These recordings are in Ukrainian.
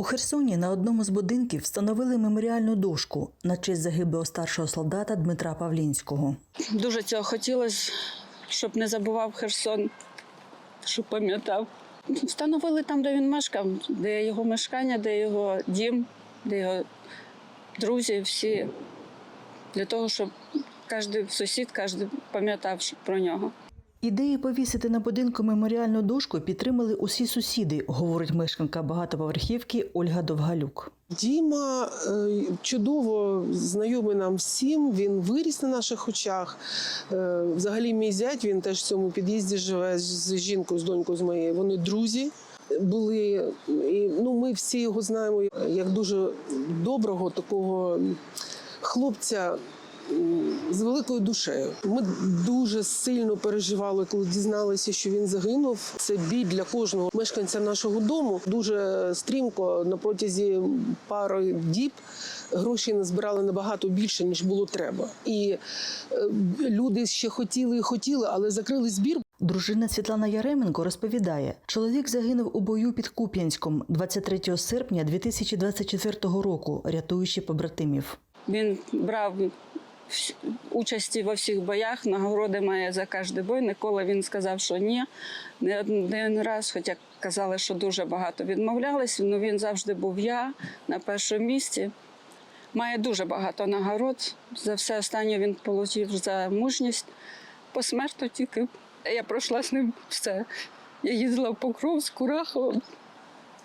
У Херсоні на одному з будинків встановили меморіальну дошку на честь загиблого старшого солдата Дмитра Павлінського. Дуже цього хотілося, щоб не забував Херсон, щоб пам'ятав. Встановили там, де він мешкав, де його мешкання, де його дім, де його друзі, всі. Для того, щоб кожен сусід, кожен пам'ятав про нього. Ідеї повісити на будинку меморіальну дошку підтримали усі сусіди, говорить мешканка багатоповерхівки Ольга Довгалюк. Діма е, чудово знайомий нам всім. Він виріс на наших очах. Е, Взагалі, мій зять він теж в цьому під'їзді живе з жінкою, з донькою з моєю. Вони друзі були. І, ну, ми всі його знаємо як дуже доброго такого хлопця. З великою душею ми дуже сильно переживали, коли дізналися, що він загинув. Це біль для кожного мешканця нашого дому. Дуже стрімко на протязі пари діб гроші назбирали набагато більше ніж було треба. І е, люди ще хотіли і хотіли, але закрили збір. Дружина Світлана Яременко розповідає, чоловік загинув у бою під Куп'янськом 23 серпня 2024 року, рятуючи побратимів. Він брав участі во всіх боях, нагороди має за кожен бой. Ніколи він сказав, що ні. Не один раз, хоча казали, що дуже багато відмовлялись, але він завжди був я на першому місці. Має дуже багато нагород. За все останнє він отримав за мужність. По смерту тільки я пройшла з ним все. Я їздила в Покровськ, Курахово,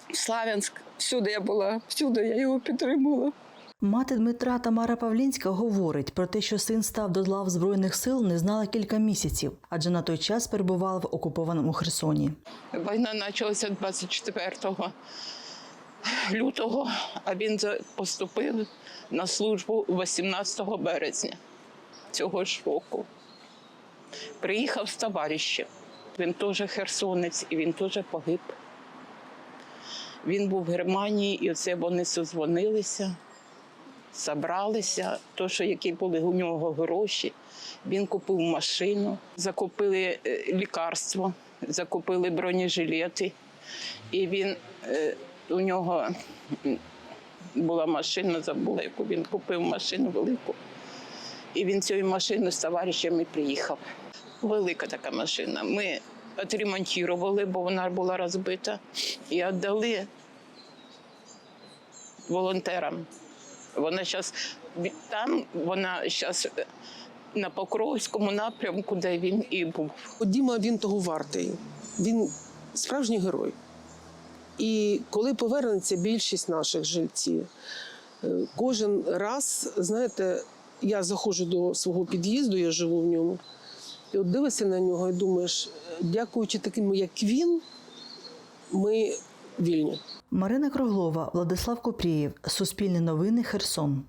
в Славянськ. Всюди я була, всюди я його підтримувала. Мати Дмитра Тамара Павлінська говорить про те, що син став до лав збройних сил, не знала кілька місяців, адже на той час перебувала в окупованому Херсоні. Війна почалася 24 лютого, а він поступив на службу 18 березня цього ж року. Приїхав з товаришем. Він теж херсонець і він теж погиб. Він був в Германії, і оце вони созвонилися, забралися, то, що які були у нього гроші. Він купив машину, закупили е, лікарство, закупили бронежилети. І він е, у нього була машина, забула, яку він купив машину велику. І він цією машиною з товаришами приїхав. Велика така машина. Ми відремонтували, бо вона була розбита, і віддали волонтерам. Вона зараз там, вона зараз на Покровському напрямку, де він і був. Діма він того вартий. Він справжній герой. І коли повернеться більшість наших жильців, е, кожен раз, знаєте, я заходжу до свого під'їзду, я живу в ньому, і от дивишся на нього і думаєш, дякуючи таким, як він, ми вільні. Марина Круглова, Владислав Купрієв, Суспільне новини, Херсон.